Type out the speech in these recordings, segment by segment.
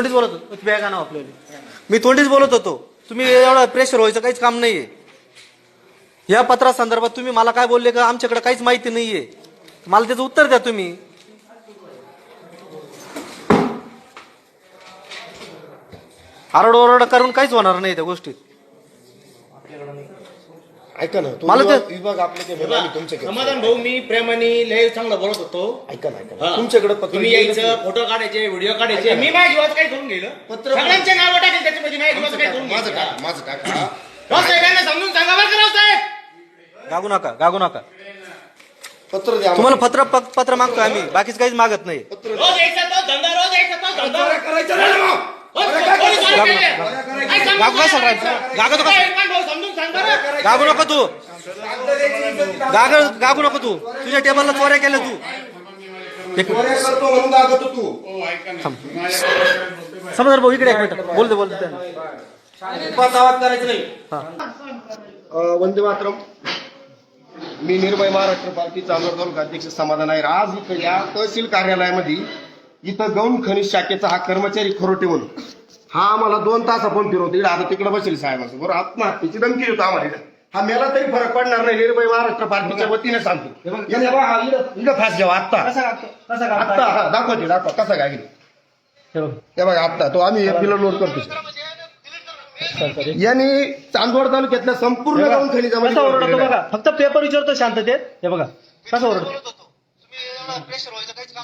तोंडीच बोलत होतो. बॅग आणा आपल्याला. मी तोंडीच बोलत होतो. तुम्ही एवढं प्रेशर व्हायचं काहीच काम नाहीये. या पत्रा संदर्भात तुम्ही मला काय बोलले का आमच्याकडे काहीच माहिती नाहीये. मला त्याचं उत्तर द्या तुम्ही. आरडोरड करून काहीच होणार नाही त्या गोष्टीत. ऐका ना तो मला ते- विभाग- आपले ते म्हणून आम्ही तुमच्याकडे समाधान भाऊ मी प्रेमाने लय चांगलं बोलत होतो ऐका ना ऐका ना. हा. तुमच्याकडे पत्र तुम्ही यायचं फोटो काढायचे व्हिडिओ काढायचे मी माझ्या जीवाचं काही करून गेलं पत्र- सगळ्यांचे नाव टाकेल त्याच्यामध्ये माझ्या जीवाचं काही करून माझं टाका माझं टाका रावसाहेबांना समजून सांगा बरं का रावसाहेब गागू नका गागू नका पत्र द्या तुम्हाला पत्र पत्र मागतोय आम्ही बाकीच काहीच मागत नाही पत्र रोज यायचा तो धंदा रोज यायचा तो धंदा करायचं नाही ना मग. रोज गागू- केले. काय समजून गागू काय सांगा? गागू तो काय भाऊ समजून गागू नको तू. गाग गागू नको तू. तुझ्या टेबलला चोऱ्या केल्या तू. समजा भाऊ इकडे एक मिनिट. बोलते बोलते उपास आवाज करायचं नाही. अं, वंदे मातरम. मी निर्भय महाराष्ट्र पार्टी चांदोर तालुका अध्यक्ष समाधान आहे आज इथं या तहसील कार्यालयामध्ये इथं गौण खनिज शाखेचा हा कर्मचारी खरोटे म्हणून हा आम्हाला दोन तास आपण फिरवतो. इकडे आता तिकडे बसेल साहेबांचं बरोबर आत्महत्येची धमकी देतो आम्हाला. हा मेला तरी फरक पडणार नाही. निर्भय महाराष्ट्र पार्टीच्या वतीने सांगतो. इकडं इकडं फास घ्यावा आत्ता. आत्ता हा दाखवते दाखवा. कसा काय हे बघा. आत्ता. तो आम्ही पिलो नोट करतो यांनी चांदवड तालुक्यातल्या संपूर्ण ओरडतो बघा. फक्त पेपर विचारतो शांततेत. हे बघा. कसं ओरडतो?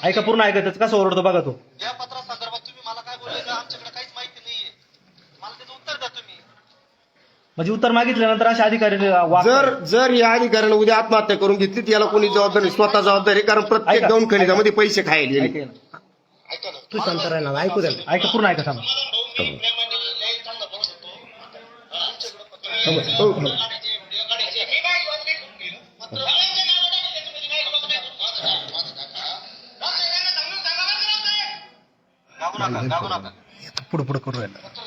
ऐका पूर्ण ऐकत कसं ओरडतो बघा तो या पत्रा संदर्भात तुम्ही मला काय बोलले का आमच्याकडे काहीच माहिती नाहीये मला त्याचं उत्तर द्या तुम्ही म्हणजे उत्तर मागितल्यानंतर अशा अधिकारी. जर जर या अधिकाऱ्याने उद्या आत्महत्या करून घेतली तर याला कोणी जबाबदार नाही स्वतः जबाबदार कारण प्रत्येक ऐका. गाऊन खनिजामध्ये पैसे खायले ना. तू शांत राहणार ऐकू द्या ऐका पूर्ण ऐका थांबा. हो, हो. गागू नका पुढे पुढे करू तुम्हाला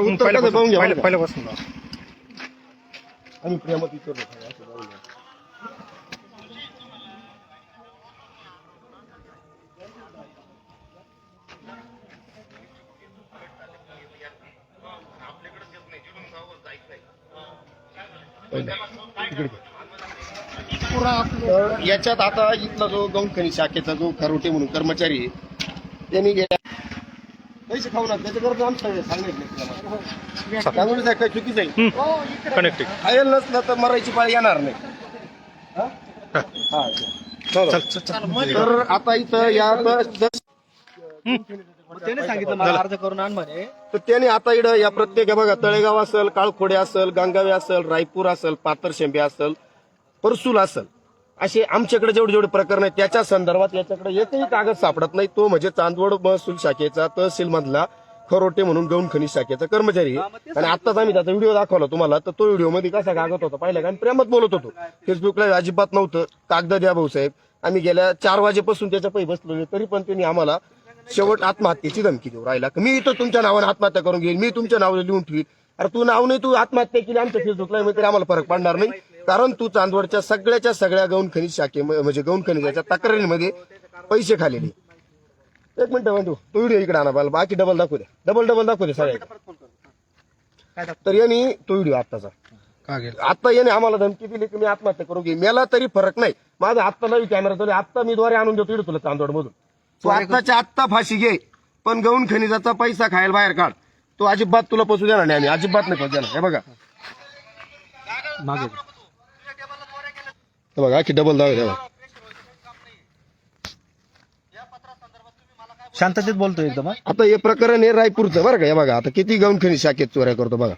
उत्तर कसं पाहून घ्या पहिल्यापासून आम्ही प्रेमात विचारलो असं जाऊन द्या. तर याच्यात आता इथला जो गौखनी शाखेचा जो खरोटे म्हणून कर्मचारी आहे, त्यांनी गेल्या पैसे खाऊ नका त्याच्याकरता आमचं सांगण्यात त्यामुळे साहेब काय चुकीचं आहे. कनेक्टिंग खायला नसलं तर मरायची पाळी येणार नाही. हा? हा, चला. तर आता इथं या त्याने सांगितलं मला अर्ज करून आण म्हणे. तर त्याने आता इकडं या प्रत्येक बघा तळेगाव असेल काळखोडे असेल गंगावे असेल रायपूर असेल पातरशेंबे असेल परसूल असेल. असे आमच्याकडे जेवढे जेवढे प्रकरण आहेत त्याच्या संदर्भात याच्याकडे एकही कागद सापडत नाही. तो म्हणजे चांदवड महसूल शाखेचा तहसील मधला खरोटे म्हणून गौण खनिज शाखेचा कर्मचारी. आहे. आणि आताच आम्ही त्याचा व्हिडिओ दाखवला तुम्हाला तर तो व्हिडिओमध्ये कसा कागद होता पाहिला का? आणि प्रेमात बोलत होतो. फेसबुकला अजिबात नव्हतं. कागद द्या भाऊसाहेब आम्ही गेल्या चार वाजेपासून त्याच्या पै बसलेलो तरी पण त्यांनी आम्हाला शेवट आत्महत्येची धमकी देऊ राहिला. मी इथं तुमच्या नावाने आत्महत्या करून घेईन मी तुमच्या नावाने लिहून ठेवीन. अरे तू नाव नाही तू आत्महत्या केली आमच्या फेसबुकला तरी आम्हाला फरक पडणार नाही. कारण तू चांदवडच्या सगळ्याच्या सगळ्या गौण खनिज शाखे म्हणजे गौण खनिजाच्या तक्रारीमध्ये पैसे खालेले. एक मिनिट म्हणतो तो व्हिडिओ इकडे आणा मला बाकी डबल दाखवू द्या डबल डबल दाखवू द्या सगळ्या तर यांनी तो व्हिडिओ आत्ताचा. आता याने आम्हाला धमकी दिली की मी आत्महत्या करून घेईन मला तरी फरक नाही. माझा आत्ता नवी कॅमेरा चालू. आत्ता मी द्वारे आणून देतो इकडे तुला चांदवड मधून तू आत्ताच्या आत्ता फाशी घे. पण गौण खनिजाचा पैसा खायला बाहेर काढ. तो अजिबात तुला पसू देणार नाही आम्ही. अजिबात नाही पसू देणार. हे बघा. मागे. बघा की डबल दावे द्या शांततेत बोलतो एकदम हा. आता हे प्रकरण आहे रायपूरचं बरं का? हे बघा आता किती गौण खनिज शाखेत चोऱ्या करतो बघा.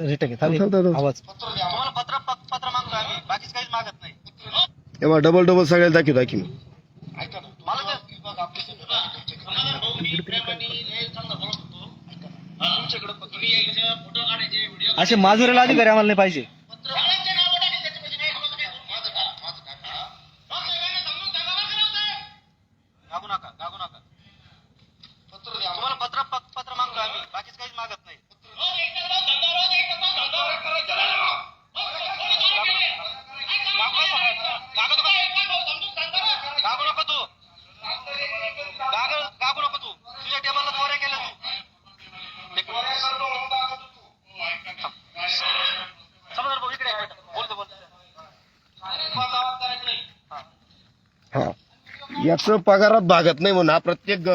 आवाज. डबल डबल सगळ्यात दाखी दाखी असे माजुरीला अधिकारी आम्हाला नाही पाहिजे. हा. याचं पगारात भागत नाही म्हणून हा प्रत्येक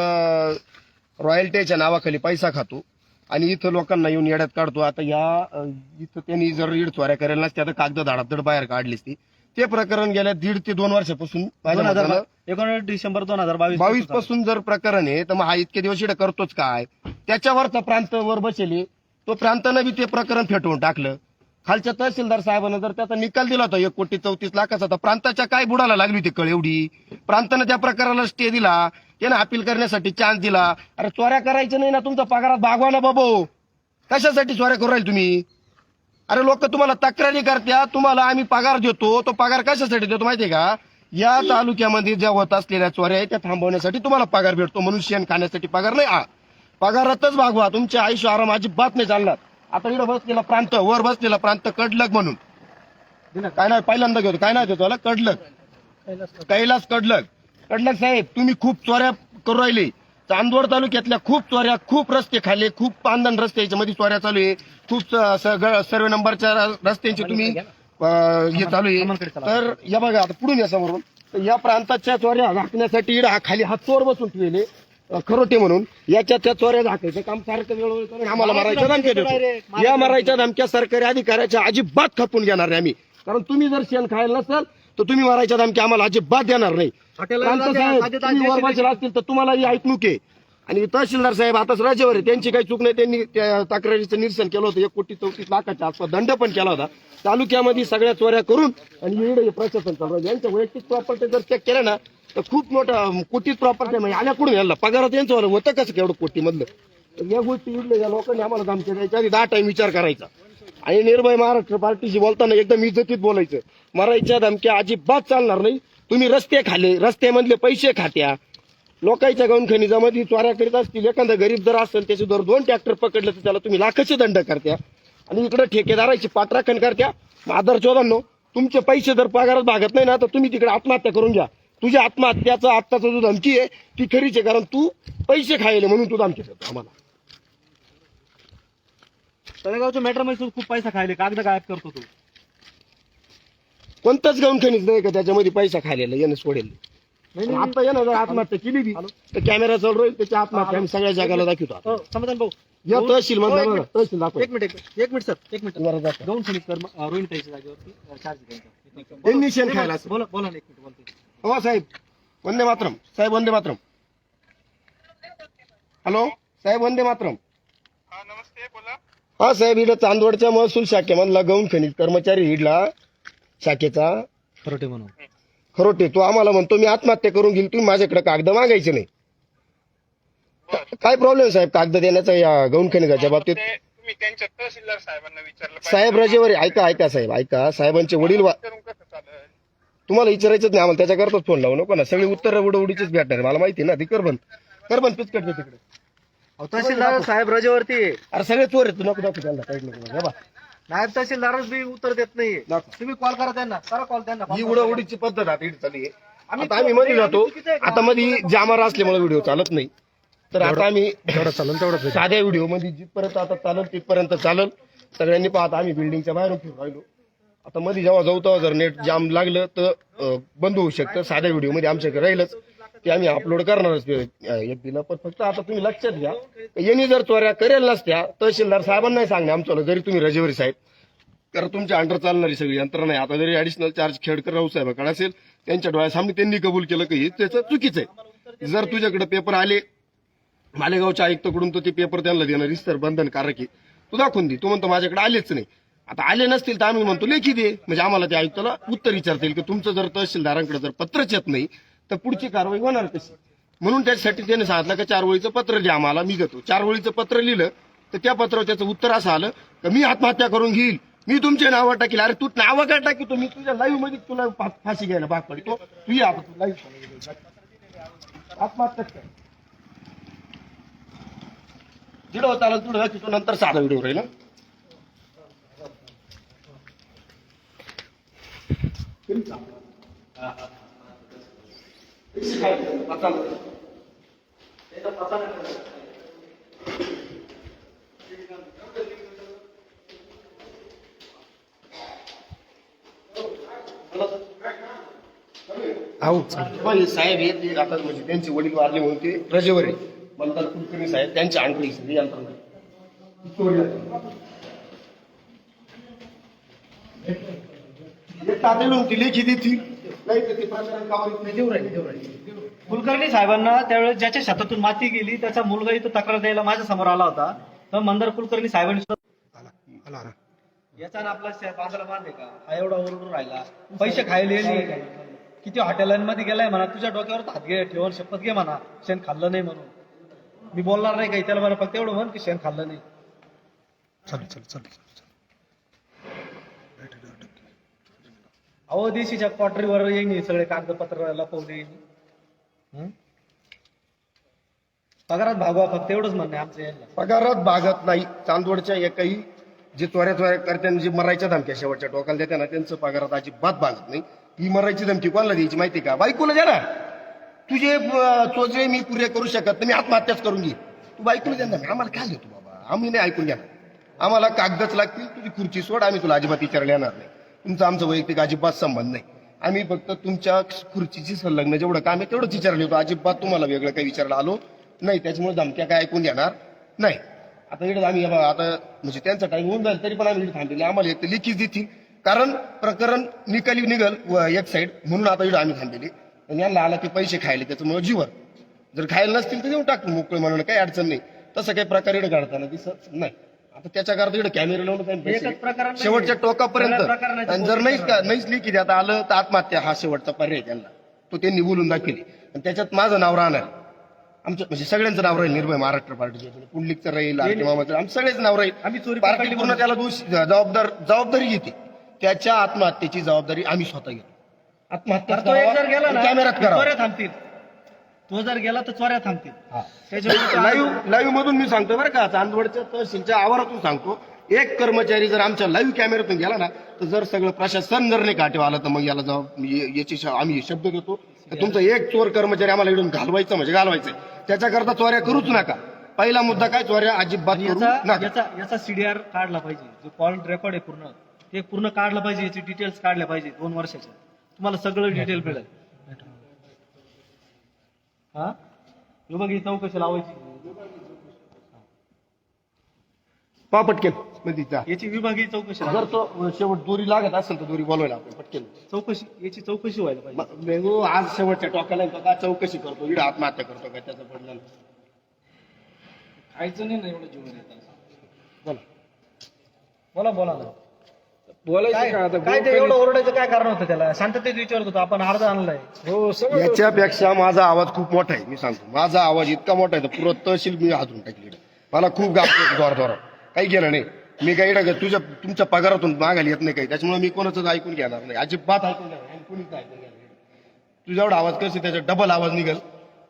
रॉयल्टीच्या नावाखाली पैसा खातो. आणि इथं लोकांना येऊन येड्यात काढतो. आता या इथं त्यांनी जर रीड चोऱ्या करेल ना त्या कागद धाडाधड बाहेर काढलीच ती. ते प्रकरण गेल्या दीड ते दोन वर्षापासून माझ्या एकोणीस डिसेंबर दोन हजार बावीस बावीसपासून जर प्रकरण आहे तर मग हा इतके दिवस इकडे करतोच काय? त्याच्यावरचा प्रांत वर बसेल तो प्रांतानं बी ते प्रकरण फेटवून टाकलं. खालच्या तहसीलदार साहेबांना जर त्याचा निकाल दिला होता एक कोटी चौतीस लाखाचा तर प्रांताच्या काय बुडाला लागली होती कळ एवढी? प्रांतानं त्या प्रकाराला स्टे दिला त्यानं अपील करण्यासाठी चान्स दिला. अरे चोऱ्या करायचं नाही ना तुमचा पगारात भागवा ना बाबो. कशासाठी चोऱ्या करू राहील तुम्ही? अरे लोक तुम्हाला तक्रारी करत्या तुम्हाला आम्ही पगार देतो तो पगार कशासाठी देतो माहितीये का? या तालुक्यामध्ये ज्या होत असलेल्या चोऱ्या आहेत त्या थांबवण्यासाठी तुम्हाला पगार भेटतो. म्हणून शेण खाण्यासाठी पगार नाही हा. पगारातच भागवा. तुमच्या आयुष्य आराम अजिबात नाही चालणार. आता इकडे बसलेला प्रांत वर बसलेला प्रांत कडलक म्हणून. काय नाही पहिल्यांदा घेतो काय नाही देतो कडलक. कैलास कडलक. कडलक साहेब तुम्ही खूप चोऱ्या करू राहिले. चांदवड तालुक्यातल्या खूप चोऱ्या खूप रस्ते खाल्ले खूप पांदन रस्ते याच्यामध्ये चोऱ्या चालू आहे. खूप सर्व नंबरच्या रस्त्यांची तुम्ही हे चालू आहे. तर या बघा आता पुढून या समोरून. या प्रांताच्या चोऱ्या इकडं हा खाली हात चोर बसून ठेवले. खरोटे म्हणून. याच्या त्या चोऱ्या झाकायचं काम सारखं वेळोवेळी करून आम्हाला मारायच्या धमक्या देतो. या मारायच्या धमक्या सरकारी अधिकाऱ्याच्या अजिबात खपून घेणार नाही आम्ही. कारण तुम्ही जर शेण खायला नसाल तर तुम्ही मारायच्या धमक्या आम्हाला अजिबात देणार नाही. प्रांत साहेब, तुम्ही वर बसले असतील तर तुम्हालाही ऐकणूक आहे. आणि तहसीलदार साहेब आताच रजेवर आहे. त्यांची काही चूक नाही त्यांनी त्या तक्रारीचं निरसन केलं होतं. एक कोटी चौतीस लाखाच्या आसपास दंड पण केला होता. तालुक्यामध्ये सगळ्या चोऱ्या करून आणि हे प्रशासन चालू. यांच्या वैयक्तिक प्रॉपर्टी जर चेक केलं ना खूप मोठा कोटीत प्रॉपर्टी म्हणजे आल्या कुठून यायला पगारात यांचं वालं होतं कसं केवढं कोटी मधलं तर या गोष्टी इडल्या या लोकांनी आम्हाला धमक्या द्यायच्या. आधी दहा टाइम विचार करायचा. आणि निर्भय महाराष्ट्र पार्टीशी बोलताना एकदम इज्जतीत बोलायचं. मरायच्या धमक्या अजिबात चालणार नाही. तुम्ही रस्ते खाले रस्त्यामधले पैसे खात्या. लोकांच्या गौन जमाती चोऱ्या करीत असतील एखादा गरीब जर असेल त्याचे जर दोन ट्रॅक्टर पकडले तर त्याला तुम्ही लाखाचे दंड करत्या. आणि इकडे ठेकेदाराची पाठराखण करत्या. आदर चोदांनो तुमचे पैसे जर पगारात भागत नाही ना तर तुम्ही तिकडे आत्महत्या करून घ्या. तुझ्या आत्महत्याचा आत्ताचा जो धमकी आहे ती खरीच आहे कारण तू पैसे खायले म्हणून तू धमकी देतो आम्हाला. तळेगावच्या मॅटरमध्ये खूप पैसा खायले कागद गायब करतो तू. कोणतंच गौन खनिज नाही का त्याच्यामध्ये पैसा खायलेला यानं सोडेल. आता यानं जर आत्महत्या केली बी तर कॅमेरा चालू राहील त्याची आत्महत्या आम्ही सगळ्या जगाला दाखवतो. हो, समाधान भाऊ. या तहसील हो, एक मधला मिनिट. तहसील दाखव. एक मिनिट एक मिनिट. एक मिनिट सर एक मिनिट. बरं, दाखव. गौण खनिज रोहिणी ताईच्या जागेवरती चार्ज घ्यायचा. त्यांनी शेण खायला. बोला बोला ना एक मिनिट बोलतो हो साहेब. वंदे मातरम. साहेब वंदे मातरम. हॅलो साहेब वंदे मातरम. हा साहेब इकडं चांदवडच्या महसूल शाखेमधला गौण खनिज कर्मचारी इडला शाखेचा. खरोटे म्हणून. खरोटे तो आम्हाला म्हणतो मी आत्महत्या करून घेईल तुम्ही माझ्याकडे कागद मागायचे नाही. काय प्रॉब्लेम साहेब? कागद देण्याचा या गौण खनिजाच्या बाबतीत? ते तुम्ही त्यांच्या तहसीलदार साहेबांना विचारलं पाहिजे. साहेब रजेवर. ऐका ऐका साहेब. ऐका साहेबांचे वडील वा- करून कसं चालेल? तुम्हाला विचारायचंच नाही आम्हाला त्याच्याकरताच फोन लावू नको ना. सगळी उत्तर उडीचीच भेटणार आहे. मला माहिती आहे ना ती कर बंद. कर बंद पिचकट दे तिकडे. तहसीलदार साहेब रजेवरती आहे. अरे सगळे चोर आहेत तू नको दाखव त्यांना काही नको हे बघ. नायब तहसीलदारच बी उत्तर देत नाहीये. दाखव. तुम्ही कॉल करा त्यांना करा कॉल त्यांना. ही उडा उडीची पद्धत आता इथे चालली आहे. आता आम्ही मध्ये जातो. आता मध्ये जामार असल्यामुळे व्हिडिओ चालत नाही. तर आता आम्ही चालत तेवढं साध्या व्हिडिओमध्ये जिथपर्यंत आता चालल तिथपर्यंत चालल. सगळ्यांनी पाहता आम्ही बिल्डिंगच्या बाहेरून फिरून राहिलो. आता मध्ये जेव्हा जाऊ तेव्हा जर नेट जाम लागलं तर अं, बंद होऊ शकतं. साध्या व्हिडिओमध्ये आमच्याकडे राहीलच. ते आम्ही अपलोड करणारच एफबीला पण फक्त आता तुम्ही लक्षात घ्या यांनी जर चोऱ्या करेल नसत्या तहसीलदार साहेबांना सांगणे आमच्याला जरी तुम्ही रजेवरी साहेब. कारण तुमच्या अंडर चालणारी सगळी यंत्रणा आहे. आता जरी ऍडिशनल चार्ज खेडकर राहू साहेबाकडे असेल त्यांच्या डोळ्यासामने त्यांनी कबूल केलं की हे त्याचं चुकीचं आहे. जर तुझ्याकडे पेपर आले मालेगावच्या आयुक्तकडून तर ते पेपर त्यांना देणं रिस्तर बंधनकारक आहे. तू दाखवून दे. तू म्हणतो माझ्याकडे आलेच नाही. आता आले नसतील तर आम्ही म्हणतो लेखी दे. म्हणजे आम्हाला त्या आयुक्ताला उत्तर विचारता येईल की तुमचं जर तहसीलदारांकडे जर पत्रच येत नाही तर पुढची कारवाई होणार कशी? म्हणून त्यासाठी त्याने सांगितलं की चार ओळीचं पत्र द्या आम्हाला मी घेतो. चार ओळीचं पत्र लिहिलं तर त्या पत्रावर त्याचं उत्तर असं आलं की मी आत्महत्या करून घेईल. मी तुमचे नावं टाकील. अरे तू नावं काय टाकतो? मी तुझ्या लाईव्हमध्ये तुला फाशी घ्यायला भाग पडतो. तू या लाईव्ह आत्महत्या कर. जिडं तुझं नंतर साधा व्हिडिओ राहील हं? पण हे साहेब हे ते आता म्हणजे त्यांचे वडील वारले म्हणून ते रजेवर आहे. मंदार कुलकर्णी साहेब त्यांच्या आणखी सगळी यंत्रणा आहे. एक तातडीनं ती लेखी देतील नाही तर ते प्रकरण कामाला येत नाही. देऊ राहिले देऊ राहिले. कुलकर्णी साहेबांना त्यावेळेस ज्याच्या शेतातून माती गेली त्याचा मुलगा इथं तक्रार द्यायला माझ्यासमोर आला होता. तर मंदार कुलकर्णी साहेबांनी सुद्धा आला, आला. याचा ना आपला बांधाला बांध आहे का? हा एवढा ओरडून राहिला. पैसे खायला किती हॉटेलांमध्ये गेलाय म्हणा तुझ्या डोक्यावर हात घे ठेवून शपथ घे म्हणा. शेण खाल्लं नाही म्हणून. मी बोलणार नाही काही त्याला मला फक्त एवढं म्हण की शेण खाल्लं नाही. अहो देशीच्या क्वार्टरीवर येईन सगळे कागदपत्र लपवले हं? पगारात भागवा फक्त एवढंच म्हणणं आहे आमचं यायला पगारात भागत नाही. चांदवडच्या एकही जे त्वऱ्या त्वऱ्या करत्याने जे मरायच्या धमक्या शेवटच्या टोकाला देते ना त्यांचं पगारात अजिबात भागत नाही. ही मरायची धमकी कोणाला द्यायची माहिती का? बायकोला द्या ना. तुझे चोजे मी पुरे करू शकत नाही मी आत्महत्याच करून घे तू बायकोला द्या ना. आम्हाला काय घेतो बाबा? आम्ही नाही ऐकून घ्या आम्हाला कागदच लागतील तुझी खुर्ची सोड आम्ही तुला अजिबात विचारले येणार नाही. तुमचा आमचा वैयक्तिक अजिबात संबंध नाही. आम्ही फक्त तुमच्या खुर्चीची संलग्न जेवढं काम आहे तेवढंच विचारले होतं. अजिबात तुम्हाला वेगळं काही विचारलं आलो नाही. त्याच्यामुळे धमक्या काय ऐकून घेणार नाही. आता इकडे आम्ही आता म्हणजे त्यांचा टाईम होऊन जाईल तरी पण आम्ही थांबलेले आम्हाला एक लिखीच देतील. कारण प्रकरण निकाली निघल व एक साईड म्हणून आता इकडे आम्ही थांबलेली आणि यांना आला की पैसे खायले त्याच्यामुळे जीवन. जर खायला नसतील तर देऊन टाकू मोकळे म्हणून काही अडचण नाही. तसं काही प्रकार इकडे काढताना दिसत नाही. आता त्याच्याकरता इकडे कॅमेरा लावून पैसे- एकच प्रकरण नाही. शेवटच्या टोकापर्यंत. प्रकरणाची आणि जर नाहीच का नाहीच लिखी द्यात आलं तर आत्महत्या हा शेवटचा पर्याय आहे त्यांना. तो त्यांनी बोलून दाखवली. आणि त्याच्यात माझं नाव राहणार. आमचं म्हणजे सगळ्यांचं नाव राहील निर्भय महाराष्ट्र पार्टीचं. पुंडलिकचं राहील मामाचं. आमचं सगळेच नाव राहील. आम्ही चोरी पार्टी पकडली पूर्ण त्याला दोष जबाबदार जबाबदारी घेते. त्याच्या आत्महत्येची जबाबदारी आम्ही स्वतः घेतो. आत्महत्या तर तो एक जर गेला ना कॅमेरात करा चोऱ्या थांबतील. तो जर गेला तर चोऱ्या थांबतील. त्याच्यामुळे लाईव्ह लाईव्ह मधून मी सांगतो बरं का चांदवडच्या तहसीलच्या आवारातून सांगतो. एक कर्मचारी जर आमच्या लाईव्ह कॅमेऱ्यातून गेला ना तर जर सगळं प्रशासन जर नाही काटेव आलं तर मग याला ये- याची आम्ही शब्द घेतो तुमचा एक चोर कर्मचारी आम्हाला इकडून घालवायचं म्हणजे घालवायचं त्याच्याकरता चोऱ्या करूच नका. पहिला मुद्दा काय चोऱ्या अजिबात याचा याचा याचा सीडीआर काढला पाहिजे. जो कॉल रेकॉर्ड आहे पूर्ण ते पूर्ण काढलं पाहिजे याची डिटेल्स काढल्या पाहिजे दोन वर्षाच्या. तुम्हाला सगळं डिटेल मिळेल. हा? ही चौकशी लावायची. पा पटकेन. मध्ये जा. याची विभागीय चौकशी जर लावायची. तो शेवट दोरी लागत असेल तर दोरी बोलवायला आपण पटकेन. चौकशी याची चौकशी व्हायला पाहिजे. म- आज शेवटच्या टोकाला आहे तो का? चौकशी करतो. इकडे आत्महत्या करतो का? त्याचं पडलं खायचं नाही ना एवढं जीवन येतात बोला. बोला बोला ना. बोलायचं का आता? काय ते एवढं ओरडायचं काय कारण होतं त्याला? शांततेत विचारत होतो आपण अर्ज आणलाय. हो सगळं याच्यापेक्षा माझा आवाज खूप मोठा आहे मी सांगतो. माझा आवाज इतका मोठा आहे तर पुरं तहसील मी हातून टाकली. मला खूप गाप जोर जोर काही घेणं नाही. मी काही इकडं तुझ्या तुमच्या पगारातून मागायला येत नाही काही. त्याच्यामुळे मी कोणाचंच ऐकून घेणार नाही. अजिबात ऐकून घेणार नाही. कोणीच ऐकून घेणार नाही. तुझा एवढा आवाज करशील त्याचा डबल आवाज निघेल.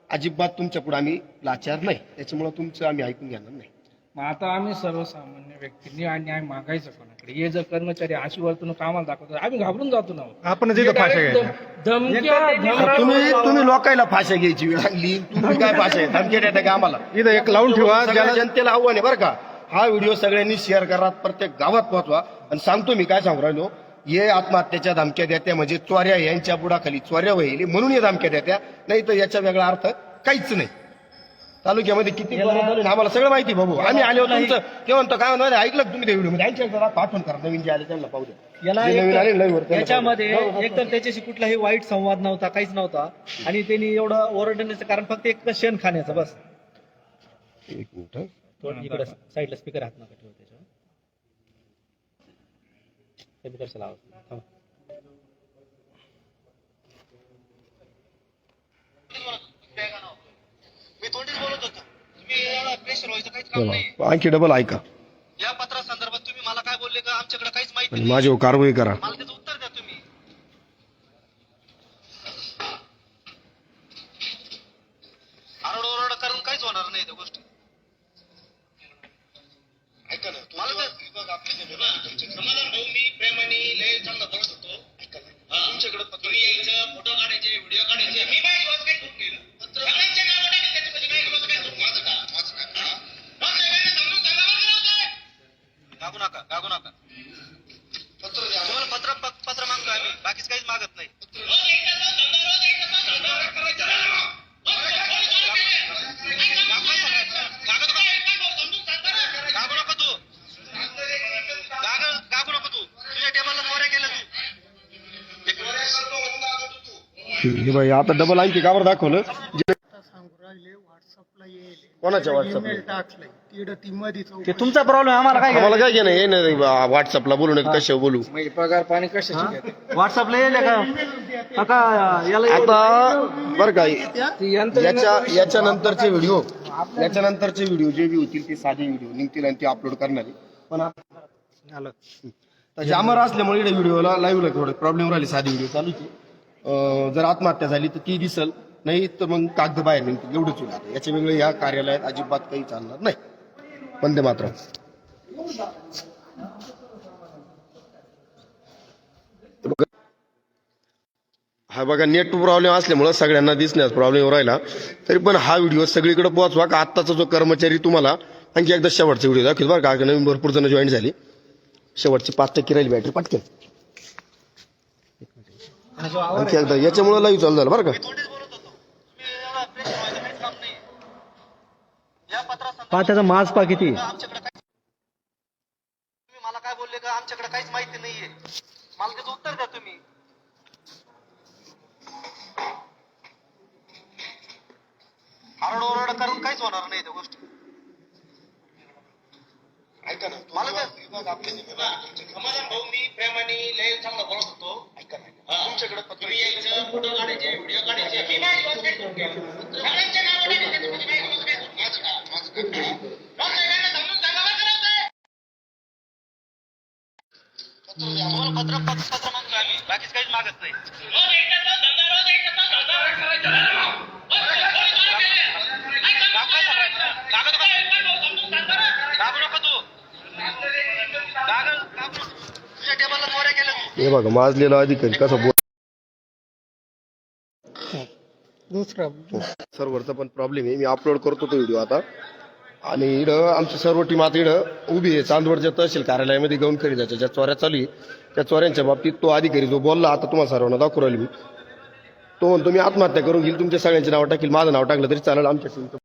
अजिबात तुमच्यापुढे आम्ही लाचार नाही. त्याच्यामुळे तुमचं आम्ही ऐकून घेणार नाही. मग आता आम्ही सर्वसामान्य व्यक्तींनी आणि न्याय मागायचं हे जर कर्मचारी अशी वर्तणूक आम्हाला दाखवतात आम्ही घाबरून जातो ना. आपण जिथं फाशा घ्यायच्या धमक्या तुम्ही तुम्ही लोकायला फाशा घ्यायची वेळ आणली तुम्ही काय फाशा आहे धमकी देता का आम्हाला? इथं एक लावून ठेवा सगळ्या ज्याला जनतेला आव्हान आहे बरं का. हा व्हिडिओ सगळ्यांनी शेअर करा प्रत्येक गावात पोहोचवा आणि सांगतो मी काय सांगू राहिलो. हे आत्महत्येच्या धमक्या देत्या म्हणजे चोऱ्या यांच्या बुडाखाली चोऱ्या व्हायली म्हणून हे धमक्या देत्या. नाही तर याचा वेगळा अर्थ काहीच नाही. तालुक्यामध्ये किती आम्हाला सगळं माहिती भाऊ आम्ही आले होतो तुमचं. ते म्हणतो काय म्हणतो? ऐकलं का तुम्ही त्या व्हिडिओमध्ये? ऐकलं जरा पाठवून करा. नवीन जे आले त्यांना पाहू द्या. याला जे नवीन आले एक live वर तर- त्यांना याच्यामध्ये पाहू द्या. एक तर त्याच्याशी कुठलाही वाईट संवाद नव्हता काहीच नव्हता. आणि त्यांनी एवढं ओरडण्याचं कारण फक्त एक शेण खाण्याचं बस. एक मिनिट. इकडे साईडला स्पीकर हात नका ठेवू त्याच्यावर. स्पीकरचा आवाज थांबा. मी तोंडीच बोलत होतो तुम्ही एवढा प्रेशर नाही आणखी डबल ऐका. या पत्रा संदर्भात तुम्ही मला काय बोलले का? आमच्याकडे काहीच माहिती आणि नाही. माझ्यावर कारवाई करा. मला त्याचं उत्तर द्या तुम्ही. आरडाओरडा करून काहीच होणार नाही त्या गोष्टी. ऐका ना मला मला ते- विभाग आपले जे विभाग आहे तुमचे समाधान भाऊ मी प्रेमाने लय चांगला बोलत होतो. ऐका ना. तुमच्याकडे तुम्ही यायचं फोटो काढायचे व्हिडिओ काढायचे. मी दिवस काही चूक केलं सगळ्यांच्या नावं टाकली त्याच्यामध्ये माझ्या दिवस काही चूक माझं का माझं का हा? रावसाहेबांना समजून सांगा बरं का रावसाहेब? गागू नका गागू नका पत्र द्या तुम्हाला पत्र प- पत्र मागतो आम्ही बाकीच काहीच मागत नाही रोज एक तासावर धंदा, रोज एक तासावर धंदा करायचा ना. रोज कोणी चालू केलं? काय काम करायचं? कागद काय आहे? काय भाऊ समजून सांगा ना. गागू नको तू गाग गागू नको तू तुझ्या टेबलला चोऱ्या केल्या तू हे बाई आता डबल आणखी कावर दाखवलं? जे- आता सांगू राहिले व्हॉट्सअपला येईल कोणाच्या व्हॉट्सअपला? ईमेल टाकलंय तिकडं ती मध्ये ते तुमचा प्रॉब्लेम आम्हाला काय आम्हाला काय घेणं हे नाही व्हॉट्सअपला बोलू नये कसे बोलू? म्हणजे पगार पाणी कशाची व्हॉट्सअपला येईल का? का याला आता बरं का याच्या याच्या नंतरचे व्हिडिओ याच्या नंतरचे व्हिडिओ जे बी होतील ते साधे व्हिडिओ निघतील आणि ते अपलोड करणार. आहे. पण आता- जामर असल्यामुळे व्हिडिओला लाईव्हला थोडे प्रॉब्लेम राहिले साधी व्हिडिओ चालूची. अं, जर आत्महत्या झाली तर ती दिसल नाही तर मग कागद बाहेर निघतील. एवढंच होईल आता. याच्या वेगळं या कार्यालयात अजिबात काही चालणार नाही. वंदे मात्र हा बघा नेट प्रॉब्लेम असल्यामुळं सगळ्यांना दिसण्यास प्रॉब्लेम राहिला. तरी पण हा व्हिडिओ सगळीकडे पोहोचवा का आत्ताचा जो कर्मचारी तुम्हाला आणखी एकदा शेवटचा व्हिडिओ दाखवतो बरं का नवीन भरपूर जण जॉईन झाली. शेवटची पाच टक्के राहिली बॅटरी पटकेल आणखी एकदा याच्यामुळे लाईव्ह चालू झालं बरं का? पहा त्याचा माज पा किती मला काय बोलले का? आमच्याकडे काहीच माहिती नाहीये. मला त्याचं उत्तर द्या तुम्ही. आरडाओरडा करून काहीच होणार नाही त्या गोष्टी. ऐका ना मला विभाग आपले समाधान भाऊ मी प्रेमाने लय चांगला बोलत होतो. ऐका ना तुमच्याकडे तुम्ही यायचं फोटो काढायचे व्हिडिओ काढायचे मी नावं माझं माझं समजून पत्र पत्र पत्र मागतो आम्ही बाकीच काहीच मागत नाही. रोज धंदा, रोज तासावर धंदा करायचा ना. रोज कोणी चालू केलं? काय काम करायचं? कागद काय आहे? काय भाऊ समजून सांगा ना. गागू नको तू गाग गागू नको. तुझ्या टेबलला चोऱ्या केल्या तू हे बघा माजलेला अधिकारी कसा बोल दुसरा सर्व्हरचा पण प्रॉब्लेम आहे. मी अपलोड करतो तो व्हिडिओ आता. आणि इकडं आमची सर्व टीम आता इकडं उभी आहे. चांदवडच्या तहसील कार्यालयामध्ये गौन खरेदीच्या ज्या चोऱ्या चालू आहे. त्या चोऱ्यांच्या बाबतीत तो अधिकारी जो बोलला आता तुम्हाला सर्वांना दाखवू राहिलो मी. तो म्हणतो मी आत्महत्या करून घेईल. तुमच्या सगळ्यांची नावं टाकील. माझं नाव टाकलं तरी चालेल. आमच्या